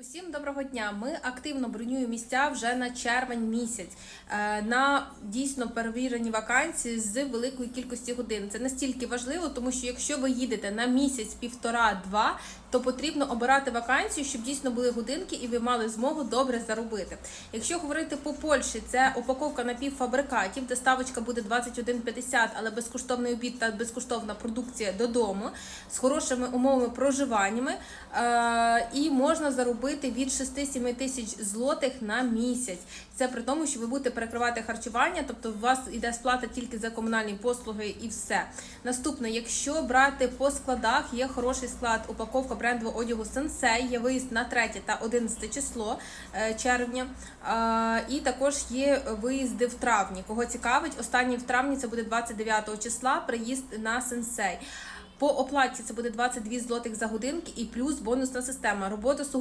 Усім доброго дня. Ми активно бронюємо місця вже на червень місяць е, на дійсно перевірені вакансії з великої кількості годин. Це настільки важливо, тому що якщо ви їдете на місяць, півтора-два, то потрібно обирати вакансію, щоб дійсно були годинки і ви мали змогу добре заробити. Якщо говорити по Польщі, це упаковка напівфабрикатів, де ставочка буде 21,50, але безкоштовний обід та безкоштовна продукція додому з хорошими умовами проживаннями. Е, і можна заробити від 6-7 тисяч злотих на місяць. Це при тому, що ви будете перекривати харчування, тобто у вас йде сплата тільки за комунальні послуги і все. Наступне, якщо брати по складах, є хороший склад упаковка брендового одягу Sensei, є виїзд на 3 та 11 число е, червня. І також є виїзди в травні. Кого цікавить, останній в травні це буде 29 числа. Приїзд на Sensei. По оплаті це буде 22 злотих за годинки і плюс бонусна система. Робота сугубо